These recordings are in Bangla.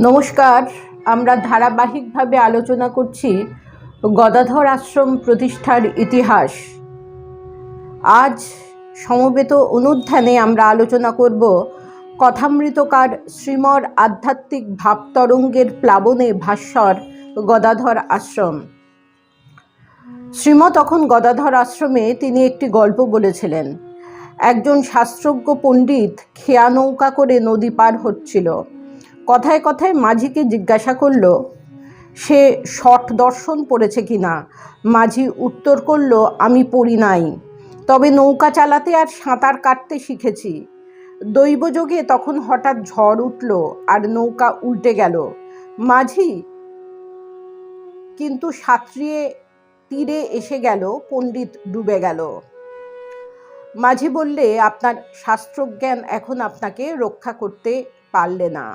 নমস্কার, আমরা ধারাবাহিকভাবে আলোচনা করছি গদাধর আশ্রম প্রতিষ্ঠার ইতিহাস। আজ সমবেত অনুধ্যানে আমরা আলোচনা করব কথামৃতকার শ্রীমর আধ্যাত্মিক ভাবতরঙ্গের প্লাবনে ভাস্বর গদাধর আশ্রম। শ্রীম তখন গদাধর আশ্রমে তিনি একটি গল্প বলেছিলেন। একজন শাস্ত্রজ্ঞ পণ্ডিত খেয়া নৌকা করে নদী পার হচ্ছিল। কথায় কথায় মাঝিকে জিজ্ঞাসা করল, সে শট দর্শন পড়েছে কি না? মাঝি উত্তর করল, আমি পড়ি নাই, তবে নৌকা চালাতে আর সাঁতার কাটতে শিখেছি। দৈবযোগে তখন হঠাৎ ঝড় উঠল আর নৌকা উল্টে গেল। মাঝি কিন্তু সাঁতরিয়ে তীরে এসে গেল, পণ্ডিত ডুবে গেল। মাঝি বললে, আপনার শাস্ত্রজ্ঞান এখন আপনাকে রক্ষা করতে পারলে না।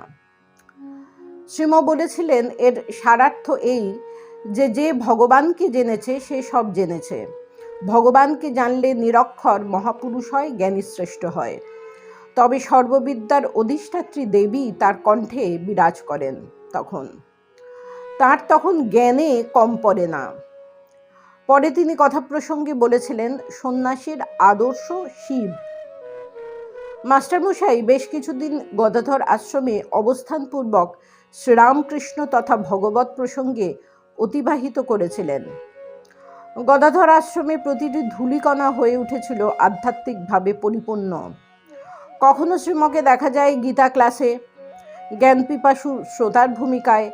শ্রীম বলেছিলেন, এর সারার্থ এই যে যে ভগবানকে জেনেছে, সে সব জেনেছে। ভগবানকে জানলে নিরক্ষর মহাপুরুষ হয় জ্ঞানী শ্রেষ্ঠ হয়। তবে সর্ববিদ্যার অধিষ্ঠাত্রী দেবী তার কণ্ঠে বিরাজ করেন তখন। তার তখন জ্ঞানে কম পড়ে না। পরে তিনি কথা প্রসঙ্গে বলেছিলেন, সন্ন্যাসীর আদর্শ শিব। মাস্টারমশাই বেশ কিছুদিন গদাধর আশ্রমে অবস্থানপূর্বক শ্রীরামকৃষ্ণ তথা ভগবত প্রসঙ্গে অতিবাহিত করেছিলেন। গদাধর আশ্রমে প্রতিটি ধূলিকণা হয়ে উঠেছিল আধ্যাত্মিকভাবে পরিপূর্ণ। কখনো শ্রীমকে দেখা যায় গীতা ক্লাসে জ্ঞান পিপাসু শ্রোতার ভূমিকায়,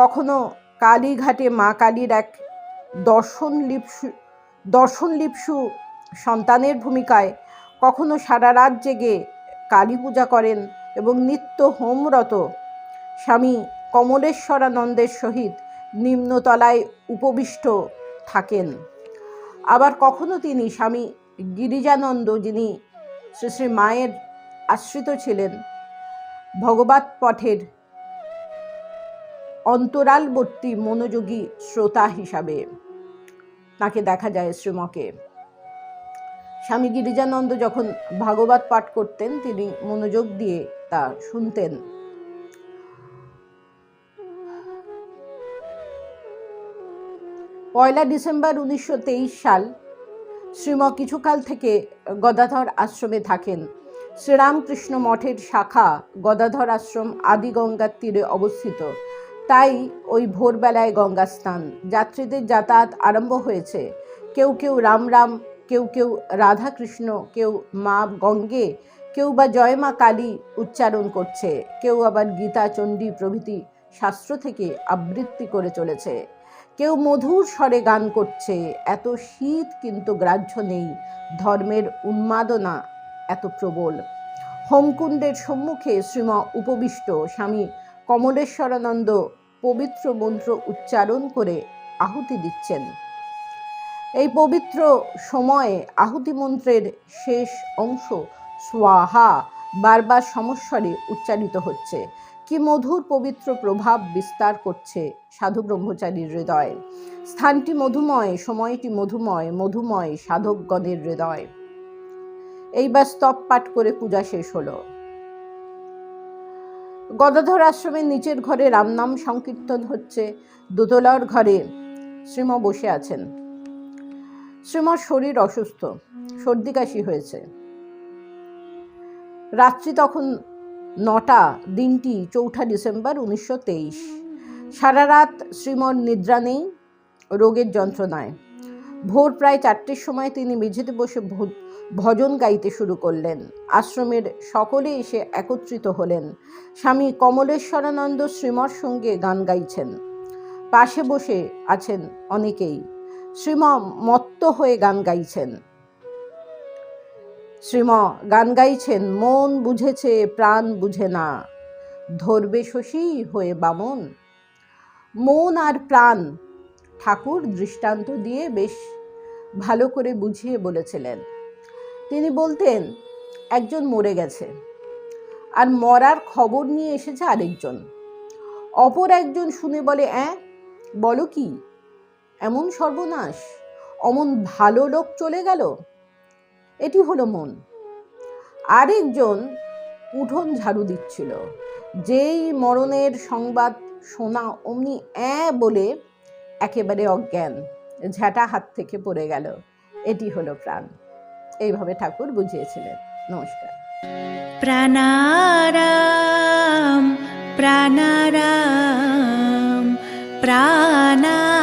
কখনো কালীঘাটে মা কালীর এক দর্শন লিপসু দর্শন লিপসু সন্তানের ভূমিকায়, কখনো সারা রাত জেগে কালী পূজা করেন এবং নিত্য হোমরত স্বামী কমলেশ্বরানন্দের সহিত নিম্নতলায় উপবিষ্ট থাকেন। আবার কখনো তিনি স্বামী গিরিজানন্দ, যিনি শ্রী শ্রী মায়ের আশ্রিত ছিলেন ভগবত পথের অন্তরালবর্তী মনোযোগী শ্রোতা হিসাবে। তাকে দেখা যায় শ্রীমকে। স্বামী গিরিজানন্দ যখন ভাগবত পাঠ করতেন, তিনি মনোযোগ দিয়ে তা শুনতেন। পয়লা ডিসেম্বর উনিশশো তেইশ সাল শ্রীম কিছুকাল থেকে গদাধর আশ্রমে থাকেন। শ্রীরামকৃষ্ণ মঠের শাখা গদাধর আশ্রম আদি গঙ্গার তীরে অবস্থিত। তাই ওই ভোরবেলায় গঙ্গা স্নান যাত্রীদের যাতায়াত আরম্ভ হয়েছে। কেউ কেউ রাম রাম, কেউ কেউ রাধা কৃষ্ণ কেউ মা গঙ্গে, কেউ বা জয় মা কালী উচ্চারণ করছে। কেউ আবার গীতা, চণ্ডী প্রভৃতি শাস্ত্র থেকে আবৃত্তি করে চলেছে। কেউ মধুর স্বরে গান করছে। এত শীত কিন্তু গ্রাহ্য নেই। ধর্মের উন্মাদনা এত প্রবল। হোমকুণ্ডের সম্মুখে শ্রীম উপবিষ্ট। স্বামী কমলেশ্বরানন্দ পবিত্র মন্ত্র উচ্চারণ করে আহুতি দিচ্ছেন। এই পবিত্র সময়ে আহুতি মন্ত্রের শেষ অংশ সোয়াহা বারবার সমস্বরে উচ্চারিত হচ্ছে। কি মধুর পবিত্র প্রভাব বিস্তার করছে। সাধু ব্রহ্মচারীর হৃদয়। স্থানটি মধুময়, সময়টি মধুময় মধুময় সাধকগণের হৃদয়। এইবার স্তব পাঠ করে পূজা শেষ হলো। গদাধর আশ্রমের নিচের ঘরে রামনাম সংকীর্তন হচ্ছে। দোতলার ঘরে শ্রীম বসে আছেন। শ্রীমর শরীর অসুস্থ, সর্দি কাশি হয়েছে। রাত্রি তখন নটা, দিনটি চৌঠা ডিসেম্বর উনিশশো তেইশ। সারা রাত শ্রীমর নিদ্রা নেই, রোগের যন্ত্রণায়। ভোর প্রায় চারটের সময় তিনি মেঝেতে বসে ভজন গাইতে শুরু করলেন। আশ্রমের সকলে এসে একত্রিত হলেন। স্বামী কমলেশ্বরানন্দ শ্রীমর সঙ্গে গান গাইছেন। পাশে বসে আছেন অনেকেই। শ্রীম মত্ত হয়ে গান গাইছেন। শ্রীম গান গাইছেন, মন বুঝেছে, প্রাণ বুঝে না। ধরবে শশী হয়ে বামন। মন আর প্রাণ ঠাকুর দৃষ্টান্ত দিয়ে বেশ ভালো করে বুঝিয়ে বলেছিলেন। তিনি বলতেন, একজন মরে গেছে। আর মরার খবর নিয়ে এসেছে আরেকজন। অপর একজন শুনে বলে, অ্যাঁ, বলো কি? এমন সর্বনাশ? অমন ভালো লোক চলে গেল? এটি হলো মন। আরেকজন উঠোন ঝাড়ু দিচ্ছিল। যেই মরণের সংবাদ শোনা অমনি অ্যাঁ বলে একেবারে অজ্ঞান, ঝাঁটা হাত থেকে পড়ে গেল। এটি হলো প্রাণ। এইভাবে ঠাকুর বুঝিয়েছিলেন। নমস্কার। প্রাণারাম প্রাণারাম প্রাণারাম।